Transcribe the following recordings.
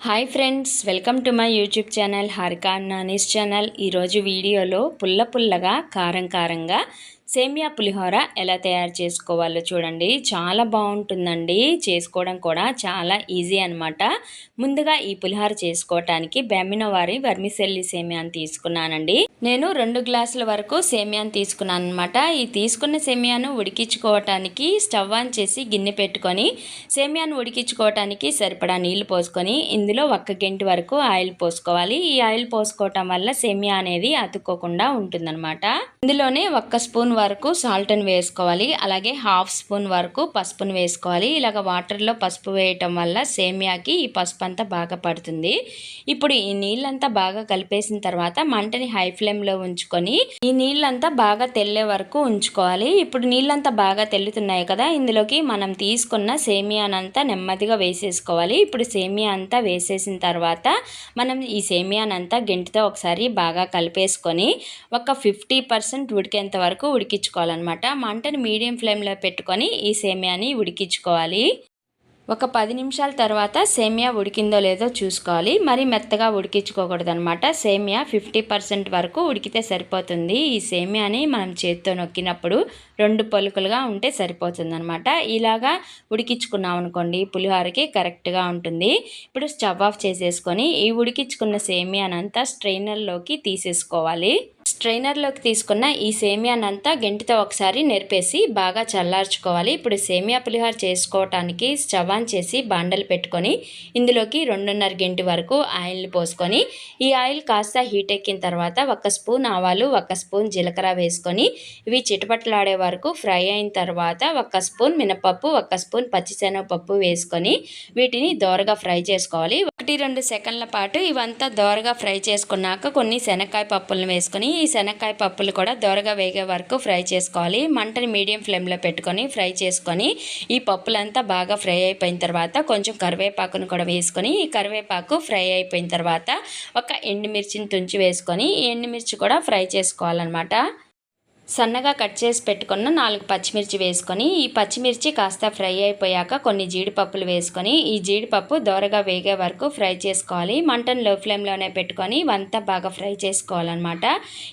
Hi friends welcome to my YouTube channel Harika Nani's channel. ఈరోజు వీడియోలో పుల్ల పుల్లగా కారం కారంగా సేమియా పులిహోర ఎలా తయారు చేసుకోవాలో చూడండి. చాలా బాగుంటుందండి. చేసుకోవడం కూడా చాలా ఈజీ అనమాట ముందుగా ఈ పులిహోర చేసుకోవటానికి బెమ్మిన వారి వర్మిసెల్లి సేమియాని తీసుకున్నానండి. నేను రెండు గ్లాసుల వరకు సేమియాని తీసుకున్నాను అనమాట ఈ తీసుకున్న సేమియాను ఉడికించుకోవటానికి స్టవ్ ఆన్ చేసి గిన్నె పెట్టుకొని సేమియాను ఉడికించుకోవటానికి సరిపడా నీళ్ళు పోసుకొని ఇందులో ఒక్క గంట వరకు ఆయిల్ పోసుకోవాలి. ఈ ఆయిల్ పోసుకోవటం వల్ల సేమియా అనేది అతుక్కోకుండా ఉంటుందన్నమాట. ఇందులోనే ఒక్క స్పూన్ వరకు సాల్ట్ని వేసుకోవాలి. అలాగే హాఫ్ స్పూన్ వరకు పసుపును వేసుకోవాలి. ఇలాగ వాటర్లో పసుపు వేయటం వల్ల సేమియాకి ఈ పసుపు అంతా బాగా పడుతుంది. ఇప్పుడు ఈ నీళ్ళంతా బాగా కలిపేసిన తర్వాత మంటని హై ఫ్లేమ్లో ఉంచుకొని ఈ నీళ్ళంతా బాగా తెల్లే వరకు ఉంచుకోవాలి. ఇప్పుడు నీళ్ళంతా బాగా తెల్లుతున్నాయి కదా ఇందులోకి మనం తీసుకున్న సేమియానంతా నెమ్మదిగా వేసేసుకోవాలి. ఇప్పుడు సేమియా అంతా వేసేసిన తర్వాత మనం ఈ సేమియానంతా గెంటితో ఒకసారి బాగా కలిపేసుకొని ఒక ఫిఫ్టీ పర్సెంట్ ఉడికేంత వరకు ఉడికి ఉడికించుకోవాలన్నమాట. మంటని మీడియం ఫ్లేమ్లో పెట్టుకొని ఈ సేమియాని ఉడికించుకోవాలి. ఒక పది నిమిషాల తర్వాత సేమియా ఉడికిందో లేదో చూసుకోవాలి. మరి మెత్తగా ఉడికించుకోకూడదు అనమాట సేమియా ఫిఫ్టీ పర్సెంట్ వరకు ఉడికితే సరిపోతుంది. ఈ సేమియాని మనం చేత్తో నొక్కినప్పుడు రెండు పలుకులుగా ఉంటే సరిపోతుంది అనమాట ఇలాగా ఉడికించుకున్నాం అనుకోండి పులిహోరకి కరెక్ట్గా ఉంటుంది. ఇప్పుడు స్టవ్ ఆఫ్ చేసేసుకొని ఈ ఉడికించుకున్న సేమియానంతా స్ట్రైనర్లోకి తీసేసుకోవాలి. స్ట్రైనర్లోకి తీసుకున్న ఈ సేమియానంతా గెంటితో ఒకసారి నెరిపేసి బాగా చల్లార్చుకోవాలి. ఇప్పుడు సేమియా పులిహోర చేసుకోవటానికి స్టవ్ ఆన్ చేసి బాండలు పెట్టుకొని ఇందులోకి రెండున్నర గంటి వరకు ఆయిల్ని పోసుకొని ఈ ఆయిల్ కాస్త హీట్ ఎక్కిన తర్వాత ఒక స్పూన్ ఆవాలు ఒక స్పూన్ జీలకర్ర వేసుకొని ఇవి చిటపట్లాడే వరకు ఫ్రై అయిన తర్వాత ఒక స్పూన్ మినపప్పు ఒక స్పూన్ పచ్చిశనగపప్పు వేసుకొని వీటిని దోరగా ఫ్రై చేసుకోవాలి. ఒకటి రెండు సెకండ్ల పాటు ఇవంతా దోరగా ఫ్రై చేసుకున్నాక కొన్ని శనక్కాయ పప్పులను వేసుకొని ఈ శనక్కాయ పప్పులు కూడా దోరగా వేగే వరకు ఫ్రై చేసుకోవాలి. మంటని మీడియం ఫ్లేమ్లో పెట్టుకొని ఫ్రై చేసుకొని ఈ పప్పులంతా బాగా ఫ్రై అయిపోయిన తర్వాత కొంచెం కరివేపాకును కూడా వేసుకొని ఈ కరివేపాకు ఫ్రై అయిపోయిన తర్వాత ఒక ఎండుమిర్చిని తుంచి వేసుకొని ఈ ఎండుమిర్చి కూడా ఫ్రై చేసుకోవాలన్నమాట. సన్నగా కట్ చేసి పెట్టుకున్న నాలుగు పచ్చిమిర్చి వేసుకొని ఈ పచ్చిమిర్చి కాస్త ఫ్రై అయిపోయాక కొన్ని జీడిపప్పులు వేసుకొని ఈ జీడిపప్పు దోరగా వేగే వరకు ఫ్రై చేసుకోవాలి. మంటను లో ఫ్లేమ్లోనే పెట్టుకొని ఇవంతా బాగా ఫ్రై చేసుకోవాలన్నమాట.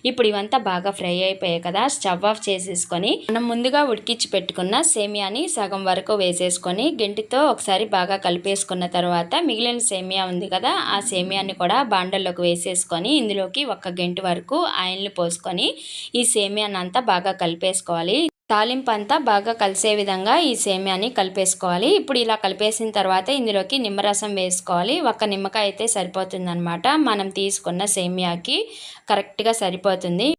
ఇప్పుడు ఇవంతా బాగా ఫ్రై అయిపోయాయి కదా స్టవ్ ఆఫ్ చేసేసుకొని మనం ముందుగా ఉడికించి పెట్టుకున్న సేమియాని సగం వరకు వేసేసుకొని గెంటితో ఒకసారి బాగా కలిపేసుకున్న తర్వాత మిగిలిన సేమియా ఉంది కదా ఆ సేమియాని కూడా బాండల్లోకి వేసేసుకొని ఇందులోకి ఒక గంట వరకు ఆయిల్ని పోసుకొని ఈ సేమియాని అంతా బాగా కలిపేసుకోవాలి. తాలింపు అంతా బాగా కలిసే విధంగా ఈ సేమియాని కలిపేసుకోవాలి. ఇప్పుడు ఇలా కలిపేసిన తర్వాత ఇందులోకి నిమ్మరసం వేసుకోవాలి. ఒక నిమ్మకాయ అయితే సరిపోతుంది మనం తీసుకున్న సేమియాకి కరెక్ట్గా సరిపోతుంది.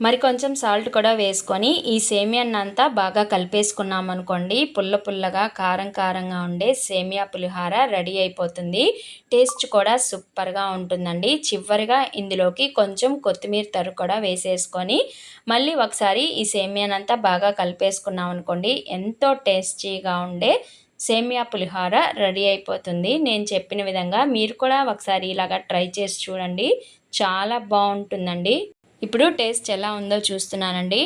మరి కొంచెం సాల్ట్ కూడా వేసుకొని ఈ సేమియాన్నంతా బాగా కలిపేసుకున్నాం అనుకోండి పుల్ల పుల్లగా కారం కారంగా ఉండే సేమియా పులిహార రెడీ అయిపోతుంది. టేస్ట్ కూడా సూపర్గా ఉంటుందండి. చివరిగా ఇందులోకి కొంచెం కొత్తిమీర తరు కూడా వేసేసుకొని మళ్ళీ ఒకసారి ఈ సేమియానంతా బాగా కలిపేసుకున్నాం అనుకోండి ఎంతో టేస్టీగా ఉండే సేమియా పులిహార రెడీ అయిపోతుంది. నేను చెప్పిన విధంగా మీరు కూడా ఒకసారి ఇలాగా ట్రై చేసి చూడండి. చాలా బాగుంటుందండి. ఇప్పుడు టేస్ట్ ఎలా ఉందో చూస్తున్నానండి.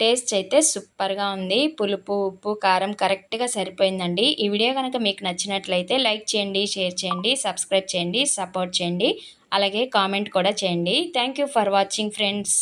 టేస్ట్ అయితే సూపర్గా ఉంది. పులుపు ఉప్పు కారం కరెక్ట్గా సరిపోయిందండి. ఈ వీడియో కనుక మీకు నచ్చినట్లయితే లైక్ చేయండి షేర్ చేయండి సబ్స్క్రైబ్ చేయండి సపోర్ట్ చేయండి. అలాగే కామెంట్ కూడా చేయండి. Thank for watching friends.